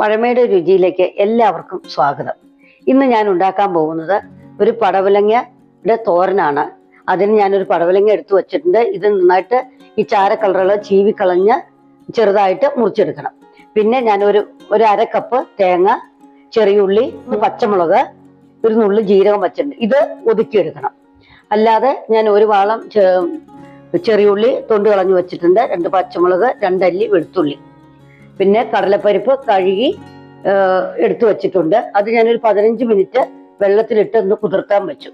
പഴമയുടെ രുചിയിലേക്ക് എല്ലാവർക്കും സ്വാഗതം. ഇന്ന് ഞാൻ ഉണ്ടാക്കാൻ പോകുന്നത് ഒരു പടവലങ്ങയുടെ തോരനാണ്. അതിന് ഞാനൊരു പടവലങ്ങ എടുത്തു വച്ചിട്ടുണ്ട്. ഇത് നന്നായിട്ട് ഈ ചാര കളറുകൾ ചീവി കളഞ്ഞ് ചെറുതായിട്ട് മുറിച്ചെടുക്കണം. പിന്നെ ഞാനൊരു ഒരു അര കപ്പ് തേങ്ങ ചെറിയുള്ളി പച്ചമുളക് ഒരു നുള്ളു ജീരകം വച്ചിട്ടുണ്ട്. ഇത് ഒതുക്കിയെടുക്കണം. അല്ലാതെ ഞാൻ ഒരു വാളം ചെറിയുള്ളി തൊണ്ട് കളഞ്ഞു വെച്ചിട്ടുണ്ട്. രണ്ട് പച്ചമുളക് രണ്ടല്ലി വെളുത്തുള്ളി. പിന്നെ കടലപ്പരിപ്പ് കഴുകി എടുത്തു വെച്ചിട്ടുണ്ട്. അത് ഞാനൊരു പതിനഞ്ച് മിനിറ്റ് വെള്ളത്തിലിട്ട് ഒന്ന് കുതിർക്കാൻ വെച്ചു.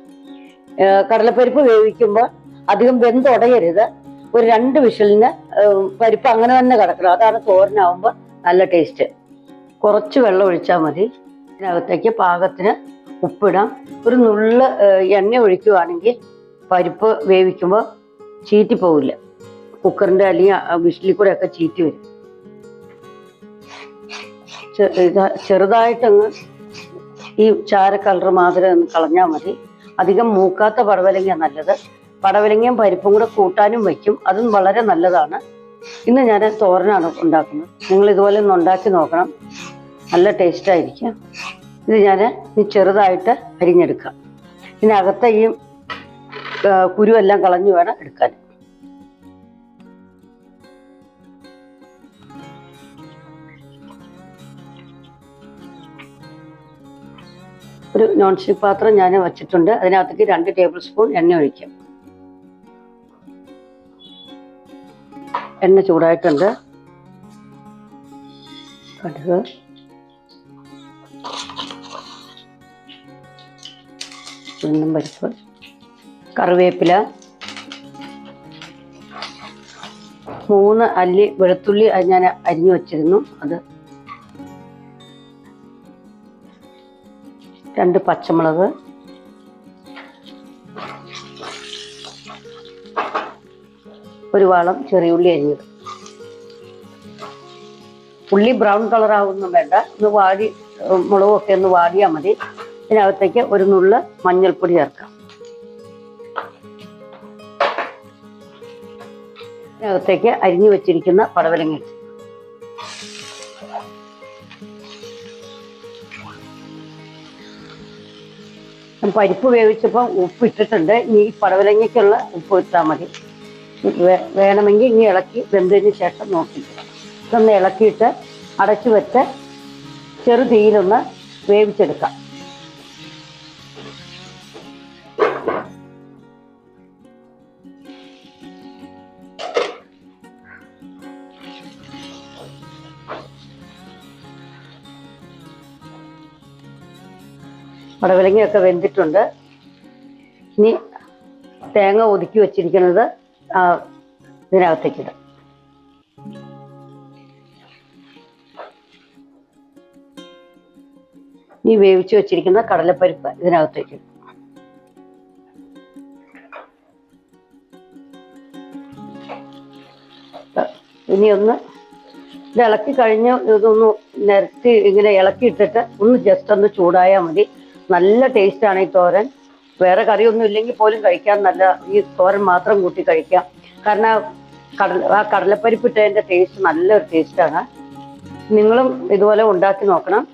കടലപ്പരിപ്പ് വേവിക്കുമ്പോൾ അധികം വെന്തുടയരുത് ഒരു രണ്ട് വിഷലിന് പരിപ്പ് അങ്ങനെ തന്നെ കിടക്കണം. അതാണ് തോരനാവുമ്പോൾ നല്ല ടേസ്റ്റ്. കുറച്ച് വെള്ളം ഒഴിച്ചാൽ മതി. ഇതിനകത്തേക്ക് പാകത്തിന് ഉപ്പിടാം. ഒരു നുള്ള് എണ്ണ ഒഴിക്കുകയാണെങ്കിൽ പരിപ്പ് വേവിക്കുമ്പോൾ ചീറ്റി പോവില്ല കുക്കറിന്റെ അല്ലെങ്കിൽ വിഷിലിൽ കൂടെ ഒക്കെ ചീറ്റി വരും. ചെറുതായിട്ടങ്ങ് ഈ ചാര കളർ മാതിരി ഒന്ന് കളഞ്ഞാൽ മതി. അധികം മൂക്കാത്ത പടവലങ്ങ നല്ലത്. പടവലങ്ങയും പരിപ്പും കൂടെ കൂട്ടാനും വയ്ക്കും. അതും വളരെ നല്ലതാണ്. ഇന്ന് ഞാൻ തോരനാണ് ഉണ്ടാക്കുന്നത്. നിങ്ങൾ ഇതുപോലെ ഒന്ന് ഉണ്ടാക്കി നോക്കണം. നല്ല ടേസ്റ്റ് ആയിരിക്കും. ഇത് ഞാൻ ചെറുതായിട്ട് അരിഞ്ഞെടുക്കാം. ഇതിനകത്തെ ഈ കുരുവെല്ലാം കളഞ്ഞു വേണം എടുക്കാൻ. ഒരു നോൺ സ്റ്റിക്ക് പാത്രം ഞാൻ വച്ചിട്ടുണ്ട്. അതിനകത്തേക്ക് രണ്ട് ടേബിൾ സ്പൂൺ എണ്ണ ഒഴിക്കും. എണ്ണ ചൂടായിട്ടുണ്ട്. കടുക്. ഒന്നും പരിപ്പ്. കറിവേപ്പില. മൂന്ന് അല്ലി വെളുത്തുള്ളി ഞാൻ അരിഞ്ഞു വച്ചിരുന്നു. അത് രണ്ട് പച്ചമുളക്. ഒരു വാളം ചെറിയുള്ളി അരിഞ്ഞത് ഉള്ളി ബ്രൗൺ കളർ ആവുന്നു വേണ്ട. ഒന്ന് വാടി മുളകൊക്കെ ഒന്ന് വാടിയാൽ മതി. ഇതിനകത്തേക്ക് ഒരു നുള്ള് മഞ്ഞൾപ്പൊടി ചേർക്കാം. ഇതിനകത്തേക്ക് അരിഞ്ഞു വെച്ചിരിക്കുന്ന പടവലങ്ങ പരിപ്പ് വേവിച്ചപ്പോൾ ഉപ്പ് ഇട്ടിട്ടുണ്ട്. ഇനി ഈ പടവലങ്ങയ്ക്കുള്ള ഉപ്പ് ഇട്ടാൽ മതി. വേണമെങ്കിൽ ഇനി ഇളക്കി വെന്തതിന് ശേഷം നോക്കി. ഇതൊന്ന് ഇളക്കിയിട്ട് അടച്ചു വെച്ച് ചെറു തീയിലൊന്ന് വേവിച്ചെടുക്കാം. പടവലങ്ങയൊക്കെ വെന്തിട്ടുണ്ട്. ഇനി തേങ്ങ ഒതുക്കി വെച്ചിരിക്കുന്നത് ഇതിനകത്തേക്കിട. ഇനി വേവിച്ച് വെച്ചിരിക്കുന്ന കടലപ്പരിപ്പ് ഇതിനകത്തേക്ക്. ഇനി ഒന്ന് ഇത് ഇളക്കി കഴിഞ്ഞ് ഇതൊന്ന് നിരത്തി ഇങ്ങനെ ഇളക്കി ഇട്ടിട്ട് ഒന്ന് ജസ്റ്റ് ഒന്ന് ചൂടായാൽ മതി. നല്ല ടേസ്റ്റാണ് ഈ തോരൻ. വേറെ കറിയൊന്നും ഇല്ലെങ്കിൽ പോലും കഴിക്കാൻ നല്ല ഈ തോരൻ മാത്രം കൂട്ടി കഴിക്കാം. കാരണം കടല ആ കടലപ്പരിപ്പ് ഇട്ടതിന്റെ ടേസ്റ്റ് നല്ലൊരു ടേസ്റ്റാണ് നിങ്ങളും ഇതുപോലെ ഉണ്ടാക്കി നോക്കണം.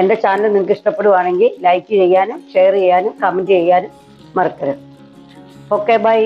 എന്റെ ചാനൽ നിങ്ങൾക്ക് ഇഷ്ടപ്പെടുവാണെങ്കിൽ ലൈക്ക് ചെയ്യാനും ഷെയർ ചെയ്യാനും കമന്റ് ചെയ്യാനും മറക്കരുത്. Okay bye